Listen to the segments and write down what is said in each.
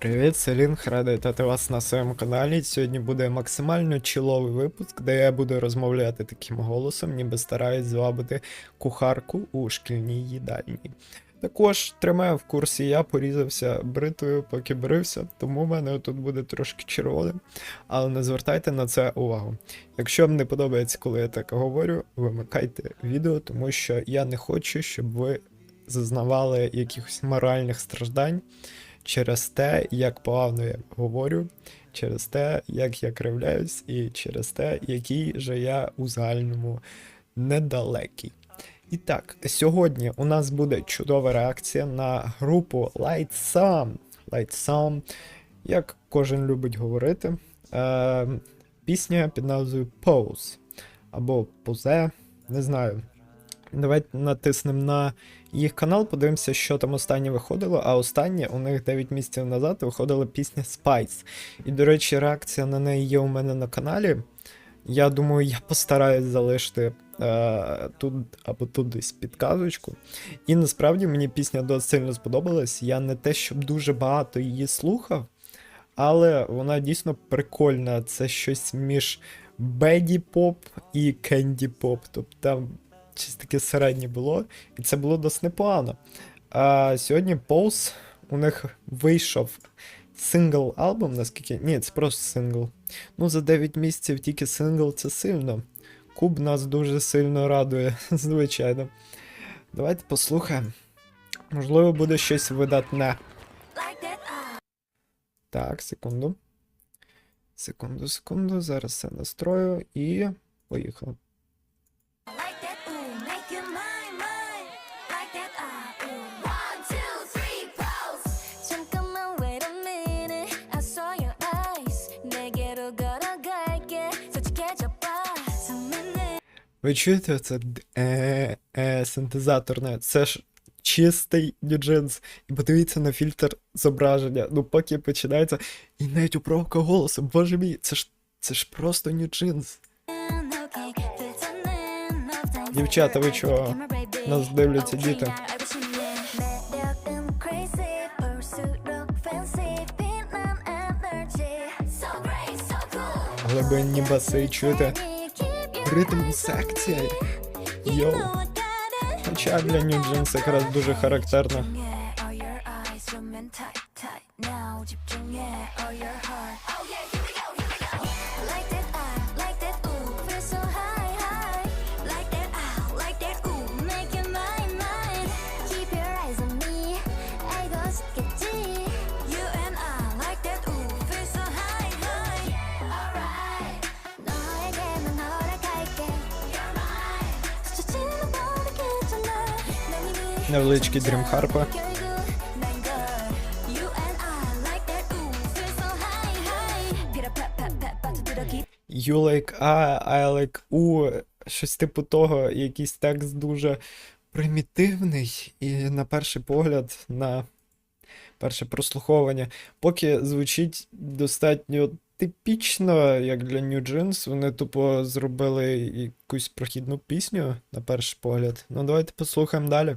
Привіт, Селінг, радий вітати вас на своєму каналі. Сьогодні буде максимально чіловий випуск, де я буду розмовляти таким голосом, ніби стараюсь звабити кухарку у шкільній їдальні. Також тримаю в курсі, я порізався бритвою, поки брився, тому в мене тут буде трошки червоним, але не звертайте на це увагу. Якщо вам не подобається, коли я так говорю, вимикайте відео, тому що я не хочу, щоб ви зазнавали якихось моральних страждань через те, як погано я говорю, через те, як я кривляюсь, і через те, який же я у загальному недалекий. І так, сьогодні у нас буде чудова реакція на групу Light Some. Light Some, як кожен любить говорити. Е, пісня під назвою Pose або Позе, не знаю. Давайте натиснемо на їх канал, подивимося, що там останнє виходило. А останнє у них 9 місяців назад виходила пісня Spice. І, до речі, реакція на неї є у мене на каналі. Я думаю, я постараюсь залишити е, тут або тут десь підказочку. І насправді мені пісня досить сильно сподобалась. Я не те, щоб дуже багато її слухав, але вона дійсно прикольна. Це щось між беді поп і кенді поп. Тобто там щось таке середнє було, і це було досить непогано. А сьогодні Pulse, у них вийшов сингл альбом, наскільки. Ні, це просто сингл. Ну, за 9 місяців тільки сингл це сильно. Куб нас дуже сильно радує, звичайно. Давайте послухаємо. Можливо, буде щось видатне. Так, секунду. Секунду, секунду. Зараз все настрою і поїхали. Ви чуєте це е, е, синтезаторне? Це ж чистий Джинс. І подивіться на фільтр зображення. Ну, поки починається. І навіть управка голосу. Боже мій, це ж це ж просто Джинс. Дівчата, ви чого? Нас дивляться діти. Глибинні баси чуєте? Ритм секція. Йоу. Хоча для нюджинс якраз дуже характерно. 어깊 You like A, I like U, щось типу того, якийсь текст дуже примітивний, і на перший погляд, на перше прослуховування, поки звучить достатньо типічно, як для New Jeans, вони тупо зробили якусь прохідну пісню на перший погляд. Ну, давайте послухаємо далі.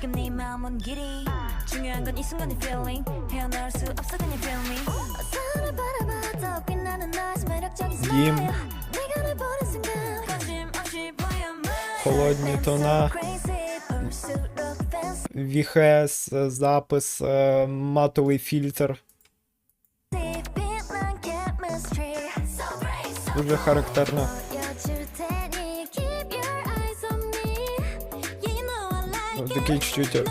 깊이 지금 네 마음은 길이 중요한 건 이 순간의 feeling 헤어나올 수 없어 can you feel me 어선을 바라봐도 빛나는 너의 매력적인 Дім. smile 내가 널 보는 순간 거침없이 보여만 Холодні тона. crazy 볼수록 fancy VHS, запис, е, матовий фільтр. 빛난 chemistry so great so Дуже характерно. такий чуть-чуть е,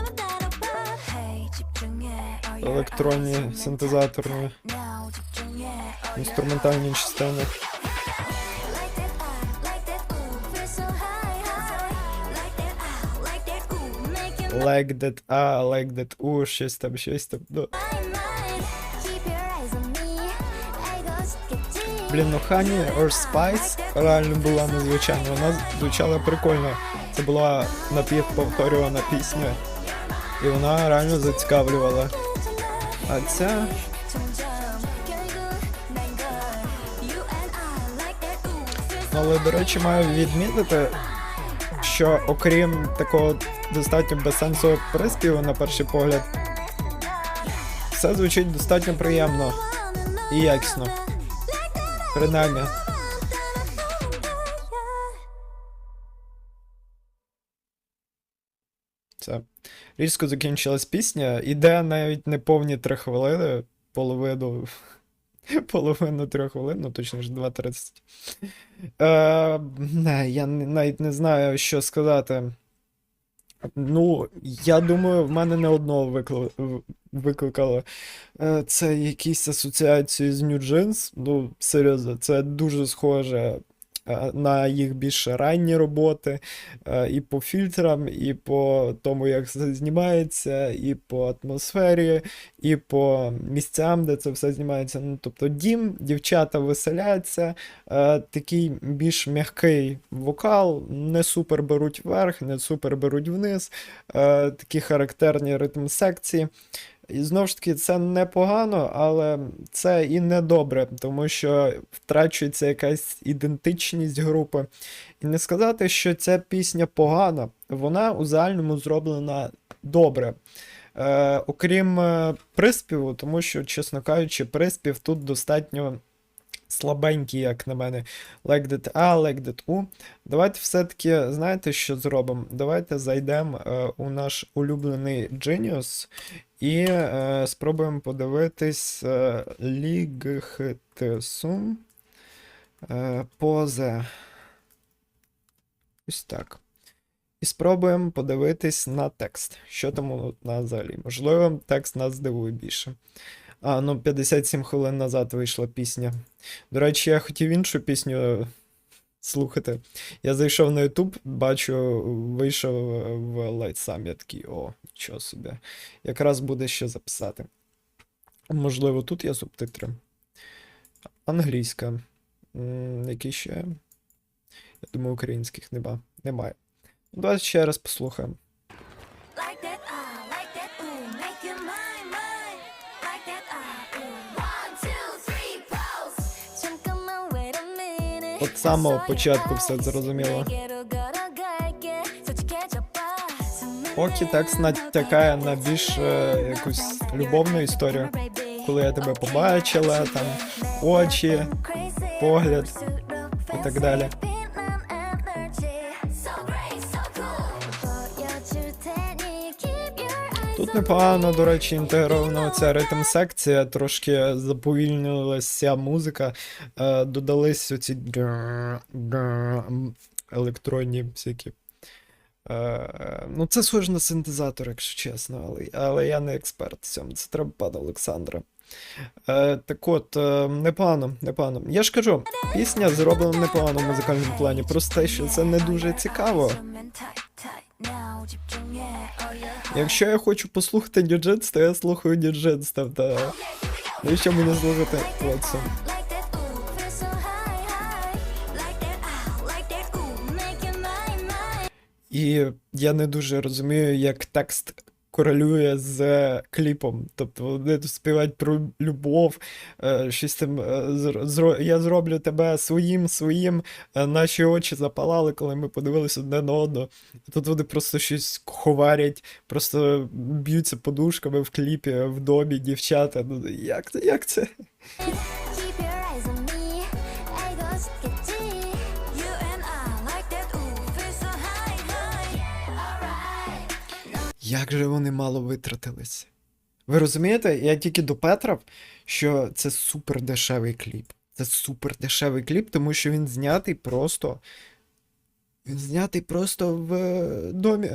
електронні синтезаторні інструментальні частини. Like that а, like that у, щось там, щось там. Да. Блін, ну Honey or Spice реально була незвичайна. Вона звучала прикольно. Це була напівповторювана пісня, і вона реально зацікавлювала. А ця. Ну, але, до речі, маю відмітити, що окрім такого достатньо безсенсового приспіву на перший погляд, все звучить достатньо приємно і якісно. Принаймні. Різко закінчилась пісня. Іде навіть не повні три хвилини, половину. Половину трьох хвилин, ну точніше 2.30. Е, я навіть не знаю, що сказати. Ну, я думаю, в мене не одного викли... викликало е, це якісь асоціації з New Jeans. Ну, серйозно, це дуже схоже на їх більш ранні роботи. е, І по фільтрам, і по тому, як знімається, і по атмосфері, і по місцям, де це все знімається. Ну, тобто дім, дівчата веселяться, е, такий більш м'який вокал, не супер беруть вверх, не супер беруть вниз, е, такі характерні ритм секції. І знову ж таки, це непогано, але це і не добре, тому що втрачується якась ідентичність групи. І не сказати, що ця пісня погана, вона у загальному зроблена добре. Е, окрім е, приспіву, тому що, чесно кажучи, приспів тут достатньо слабенький, як на мене. That A, that U. Давайте все-таки, знаєте, що зробимо? Давайте зайдемо е, у наш улюблений Genius і е, спробуємо подивитись е, Лігхтсум е, позе. Ось так. І спробуємо подивитись на текст. Що там у нас взагалі? Можливо, текст нас здивує більше. А, ну 57 хвилин назад вийшла пісня. До речі, я хотів іншу пісню слухати. Я зайшов на YouTube, бачу, вийшов в Light Sum, я такий, о, нічого собі. Якраз буде що записати. Можливо, тут є субтитри. Англійська. Які ще? Я думаю, українських нема. Немає. Давайте ще раз послухаємо. Самого початку все зрозуміло. Поки текст натякає на більш е, якусь любовну історію. Коли я тебе побачила, там очі, погляд і так далі. Тут непогано, до речі, інтегрована ця ритм секція, трошки заповільнилася музика, е, додались оці електронні всякі. Е, ну, це схоже на синтезатор, якщо чесно, але, але я не експерт в цьому. Це треба пана Олександра. Е, так от, непогано, непогано. Я ж кажу, пісня зроблена непогано в музикальному плані, просто що це не дуже цікаво. Якщо я хочу послухати діджитс, то я слухаю діджитс, тобто. що мені слухати оце? І я не дуже розумію, як текст корелює з кліпом. Тобто вони тут співають про любов, е, щось там. е, Я зроблю тебе своїм, своїм. е, Наші очі запалали, коли ми подивилися одне на одного. Тут вони просто щось ховарять, просто б'ються подушками в кліпі, в домі, дівчата. Ну як це? Як це? Як же вони мало витратились? Ви розумієте, я тільки допетрав, що це супер дешевий кліп. Це супер дешевий кліп, тому що він знятий просто. Він знятий просто в е, домі,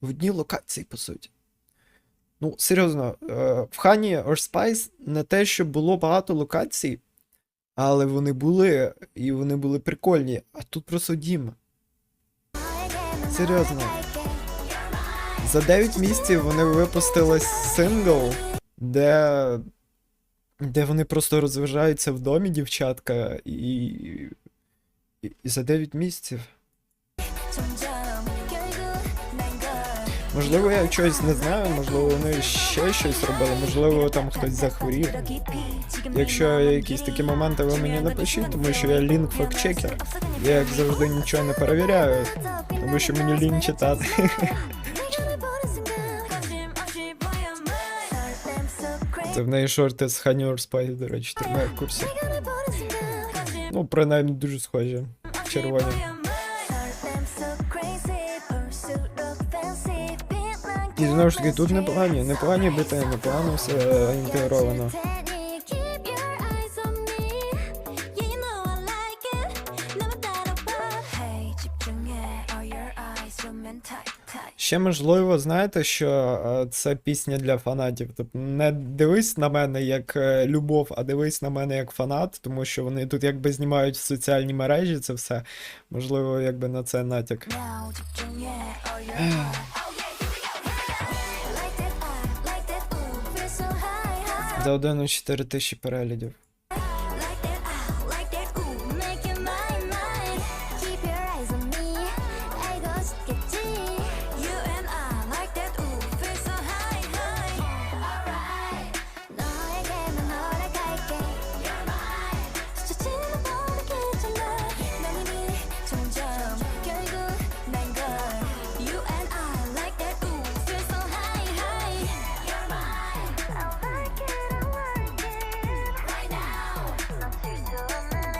в одній локації, по суті. Ну, серйозно, е, в Хані or Spice не те, що було багато локацій, але вони були, і вони були прикольні. А тут просто дім. Серйозно. За 9 місяців вони випустили сингл, де де вони просто розважаються в домі, дівчатка, і, і, за 9 місяців. Можливо, я щось не знаю, можливо, вони ще щось робили, можливо, там хтось захворів. Якщо якісь такі моменти, ви мені напишіть, тому що я лінк фактчекер. Я як завжди нічого не перевіряю, тому що мені лінь читати. Це в неї шорти з Ханюр Спайс, до речі, тримає в курсі. Ну, принаймні дуже схожі. Червоні. І знову ж таки, тут непогані, непогані бити, непогано все е, інтегровано. ще можливо, знаєте, що е, це пісня для фанатів. Тобто не дивись на мене як е, любов, а дивись на мене як фанат, тому що вони тут якби знімають в соціальні мережі це все. Можливо, якби на це натяк. За 1 у тисячі переглядів.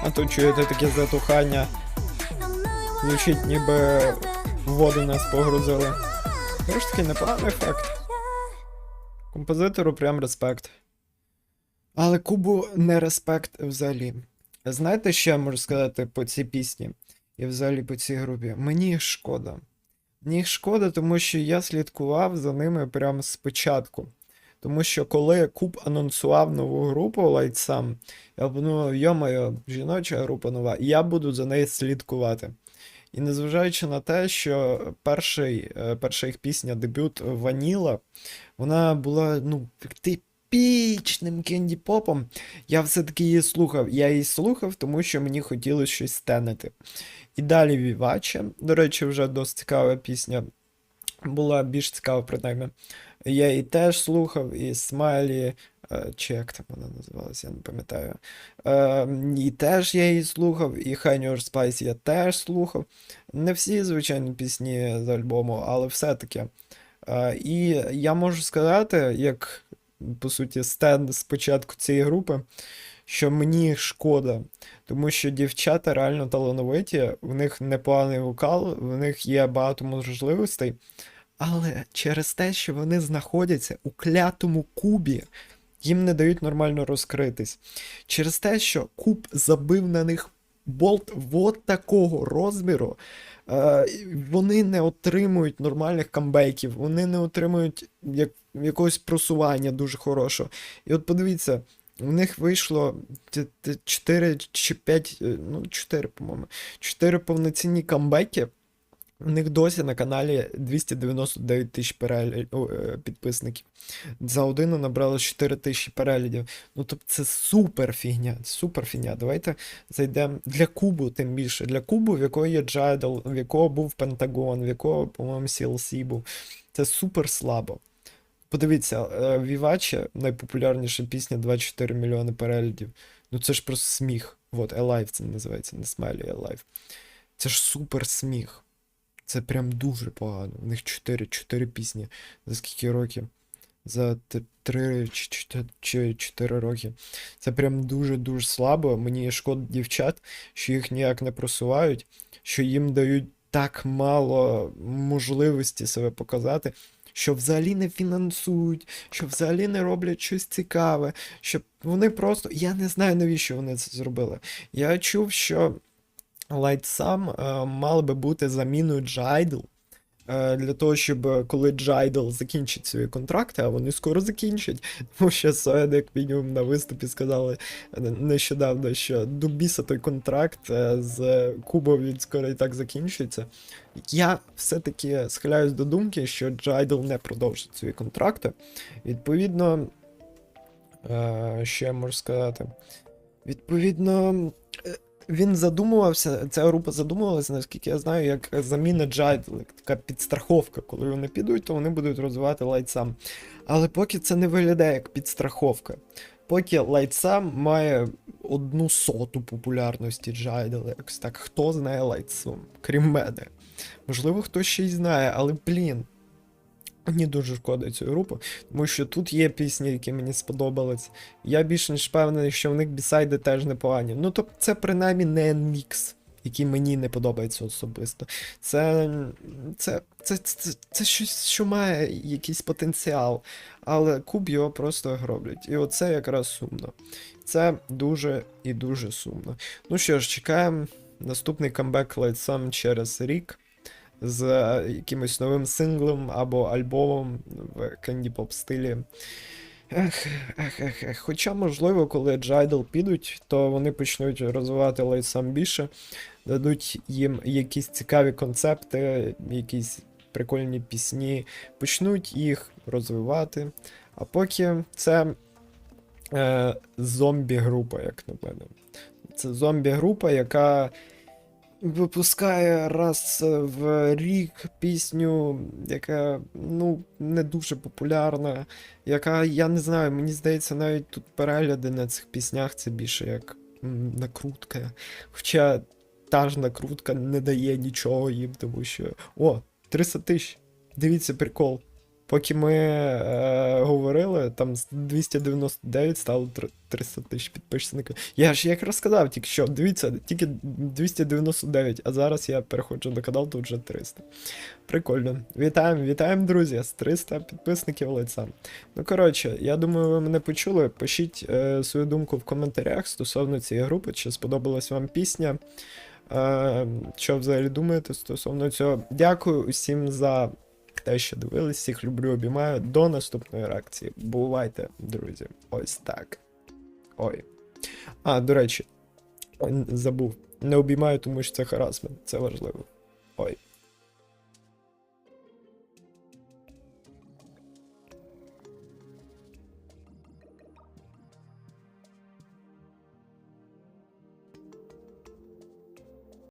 А тут чуєте таке затухання, 넌 звучить ніби в воду нас погрузили. Все ж таки непоганий ефект. Композитору прям респект. Але Кубу не респект взагалі. Знаєте, що я можу сказати по цій пісні і взагалі по цій групі? Мені їх шкода. Мені їх шкода, тому що я слідкував за ними прямо спочатку. Тому що коли Куб анонсував нову групу Лайтсам, я подумав, йо-моє, жіноча група нова, і я буду за нею слідкувати. І незважаючи на те, що перший, е, перша їх пісня, дебют Ваніла, вона була ну, типічним кенді-попом. Я все-таки її слухав. Я її слухав, тому що мені хотілося щось стенити. І далі Віваче, до речі, вже досить цікава пісня. Була більш цікава, принаймні. Я її теж слухав, і Смайлі, е, чи як там вона називалася, я не пам'ятаю. Е, і теж я її слухав, і or Spice я теж слухав. Не всі, звичайно, пісні з альбому, але все-таки. Е, і я можу сказати, як по суті, стен з початку цієї групи, що мені шкода, тому що дівчата реально талановиті, в них непоганий вокал, в них є багато можливостей. Але через те, що вони знаходяться у клятому кубі, їм не дають нормально розкритись. Через те, що куб забив на них болт вот такого розміру, е, вони не отримують нормальних камбейків, вони не отримують як, якогось просування дуже хорошого. І от подивіться, у них вийшло 4 чи 5, ну 4, по-моєму, 4 повноцінні камбеки. У них досі на каналі 299 тисяч переглядів, о, е, підписників. За годину набрало 4 тисячі переглядів. Ну тобто це супер фігня, супер фігня. Давайте зайдемо для Кубу, тим більше. Для Кубу, в якого є Джайдл, в якого був Пентагон, в якого, по-моєму, CLC був. Це супер слабо. Подивіться, е, Vivace, найпопулярніша пісня 24 мільйони переглядів. Ну це ж просто сміх. Вот, Alive це називається, не Smiley, Alive. Це ж супер сміх. Це прям дуже погано. У них 4, 4 пісні. За скільки років? За 3 чи 4 роки. Це прям дуже-дуже слабо. Мені шкода дівчат, що їх ніяк не просувають, що їм дають так мало можливості себе показати, що взагалі не фінансують, що взагалі не роблять щось цікаве, що вони просто. Я не знаю, навіщо вони це зробили. Я чув, що. Лайтсам е, мали би бути заміною Джайдл. Е, для того, щоб е, коли Джайдл закінчить свої контракти, а вони скоро закінчать, тому що Соед, як мінімум, на виступі сказали нещодавно, що до біса той контракт з Кубом він скоро і так закінчується. Я все-таки схиляюсь до думки, що Джайдл не продовжить свої контракти. Відповідно, що я можу сказати? Відповідно. Він задумувався, ця група задумувалася, наскільки я знаю, як заміна Джайдл, така підстраховка. Коли вони підуть, то вони будуть розвивати лайтсам. Але поки це не виглядає як підстраховка. Поки лайтсам має одну соту популярності Джайдл, якось так. Хто знає лайтсум, крім мене? Можливо, хтось ще й знає, але блін. Мені дуже шкода цю групу, тому що тут є пісні, які мені сподобались. Я більш ніж впевнений, що в них бісайди теж непогані. Ну, тобто, це принаймні не мікс, який мені не подобається особисто. Це, це, це, це, це щось, що має якийсь потенціал, але куб його просто гроблять. І оце якраз сумно. Це дуже і дуже сумно. Ну що ж, чекаємо наступний камбек Sum через рік з е, якимось новим синглом або альбомом в Pop стилі. Ех, ех, ех, ех. Хоча, можливо, коли Джайдл підуть, то вони почнуть розвивати Light Sum більше, дадуть їм якісь цікаві концепти, якісь прикольні пісні, почнуть їх розвивати. А поки це е, зомбі-група, як на мене. Це зомбі-група, яка випускає раз в рік пісню, яка ну не дуже популярна, яка, я не знаю, мені здається, навіть тут перегляди на цих піснях це більше як накрутка. Хоча та ж накрутка не дає нічого їм, тому що. О, 300 тисяч. Дивіться прикол. Поки ми е, говорили, там з 299 стало 300 тисяч підписників. Я ж як розказав тільки що, дивіться, тільки 299, а зараз я переходжу до каналу, тут вже 300. Прикольно. Вітаємо, вітаємо, друзі, з 300 підписників лиця. Ну, коротше, я думаю, ви мене почули. Пишіть е, свою думку в коментарях стосовно цієї групи, чи сподобалась вам пісня. Е, що взагалі думаєте стосовно цього? Дякую усім за те, що дивились, всіх люблю, обіймаю. До наступної реакції. Бувайте, друзі. Ось так. Ой. А, до речі, забув. Не обіймаю, тому що це харасмент, це важливо. Ой.